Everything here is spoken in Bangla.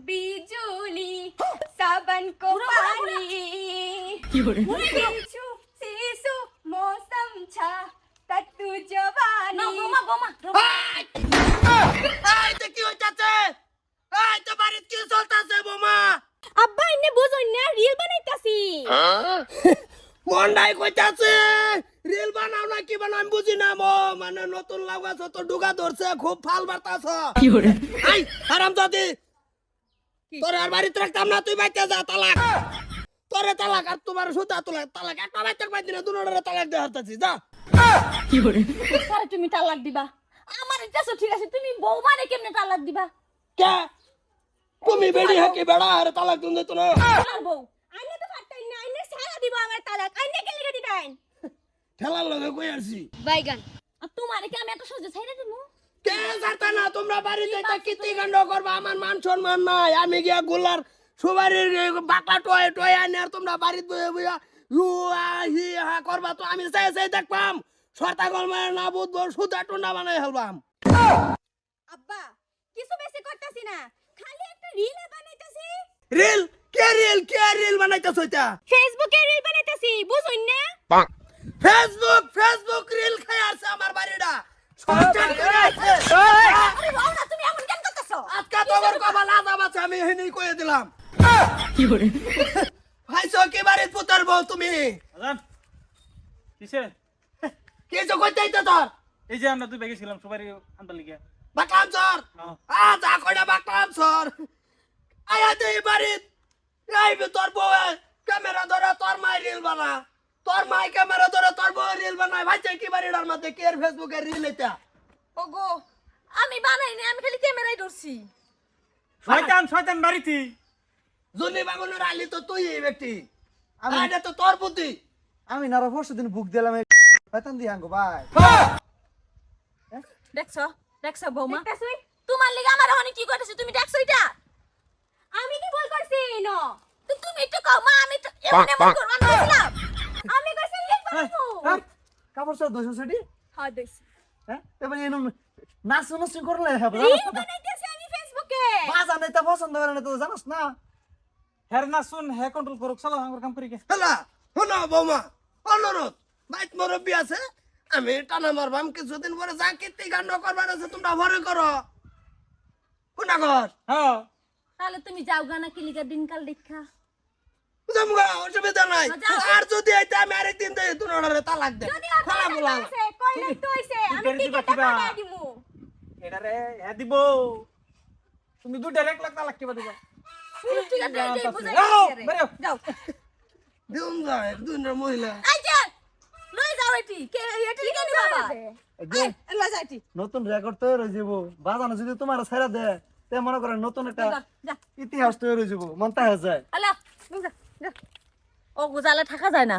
बिजुली सावन को पानी शिशु शिशु मौसम छ तत्तु जवानी বোমা বোমা এই তো কি হইতাছে এই তো বাড়িতে কি চলতেছে বোমা আব্বা এনে বুঝুন না রিল বানাইতাছি মন্ডাই কইতাছে রিল বানাও না কি বানাও আমি বুঝি না মো মানে নতুন লাগাছ তো ডুগা ধরছে খুব ফাল বার্তাছ কি হরে আই আরাম দাদি তোর আর বাড়িতে রাখতাম না তুই বাইতে যা তালাক। তোরে তালাক আর তোমার সুতা তালাক তালাক। একটা বাইতে বাইতে না দুনোরে তালাক দিয়ে হারতাছি যা। পরে তুমি তালাক দিবা। আমার ইচ্ছা ঠিক আছে তুমি বৌমারে কেমনে তালাক দিবা? কে? তুমি বেড়ি হাকি বেড়া আর তালাক তুমি তো না। আমার বউ। আইনে তো ফাটাই না আইনে সারা দিব আমার তালাক। আইনে কে লিখে দিতাইন ঠেলার লগে কই আসছি বাইগান। আর তোমারে কি আমি এত সহজে ছাইরে দিমু কে জানতা না তোমরা বাড়িতে তা কীর্তি কাণ্ড করবা? আমার মান সম্মান নাই। আমি গিয়া গোলার সুবারির বাকলা টয় টয় আনি আর তোমরা বাড়িতে বয়ে বইয়া ইউ হি হা করবা। তো আমি চাই চাই দেখবাম সরতা গলমায় না বুঝব সুতা টুন্ডা বানাই হেলবাম আব্বা কিছু বেশি করতাছি না। খালি একটা রিল বানাইতাছি। রিল কে রিল কে রিল বানাইতেছ ওইটা? ফেসবুকে রিল বানাইতাছি বুঝুন না? ফেসবুক ফেসবুক আজকা তোমার আমি হেনেই কয়ে দিলাম ভাইছো কি বাড়িতে পুতার বউ তুমি কিসে কিছু কইতে হইতো তোর এই যে আমরা দুই বেগে ছিলাম সবাই আনতার লিগে বাকলাম সর হ্যাঁ। আ যা কইনা বাকলাম সর আয়া দে বাড়িত এই তোর বউ ক্যামেরা ধরে তোর মাই রিল বানা তোর মাই ক্যামেরা ধরে তোর বউ বানায় ভাই কি বাড়িটার মধ্যে কে ফেসবুকে রিল এটা ওগো আমি বানাই না আমি খালি ক্যামেরায় ধরছি। শয়তান শয়তান বাড়িতে। জুনি বাগুনের আলি তো তুই এই ব্যক্তি। আমি এটা তো তোর বুদ্ধি। আমি নারা পরশু দিন বুক দিলাম বেতন দিয়ে আঙ্গো ভাই দেখছ? দেখছ বৌমা? তোমার লিগে আমার অনেক কি করতেছে তুমি দেখছ এটা? আমি কি ভুল করছি? ন। তুমি একটু কও মা আমি তো এমন এমন করব আমি বলছিলাম আমি কইছি রিল বানাবো হ্যাঁ কাপড় সব দোষ সেটি? হ্যাঁ দইছি হ্যাঁ? এবার এনু নাচ নাচ করলে হবে রিল বানাইতেছি আমি ফেসবুকে বাজা নেই তা পছন্দ করে না তো জানাস না? হ্যার না শুন হ্যাঁ কন্ট্রোল করুক চলো আমার কাম করি গে। হেলা শোনো বৌমা অনুরোধ বাইত মুরব্বী আছে আমি টানা মারবাম কিছুদিন পরে যা কীর্তি কাণ্ড করবার আছে তোমরা ভরে করো। কোনা ঘর? হ্যাঁ। তাহলে তুমি যাও গানা কি লিগা দিনকাল দেখা। জমগা অসুবিধা নাই। যাও। আর যদি আইতে আমি আরেকদিন দেই তোর তালাক দে যদি খালা বলা কইলে তো হইছে আমি করে দিবা দিমু। হ্যাঁ তুমি লাখ তালাক কিবা দিবা। ঠিক আছে এই বুঝাই যাও, দিছি রে। বেরো। যাও। দিউন যায় দুইটা মহিলা লই যাও এটি। কে এটি বাবা নতুন রেকর্ড তৈরি হয়ে যাব। বাজানো যদি তোমার ছেড়ে দে তে মনে করেন নতুন একটা ইতিহাস তৈরি হয়ে যাব। মনটা হয়ে যায়। ও গোজালে থাকা যায় না।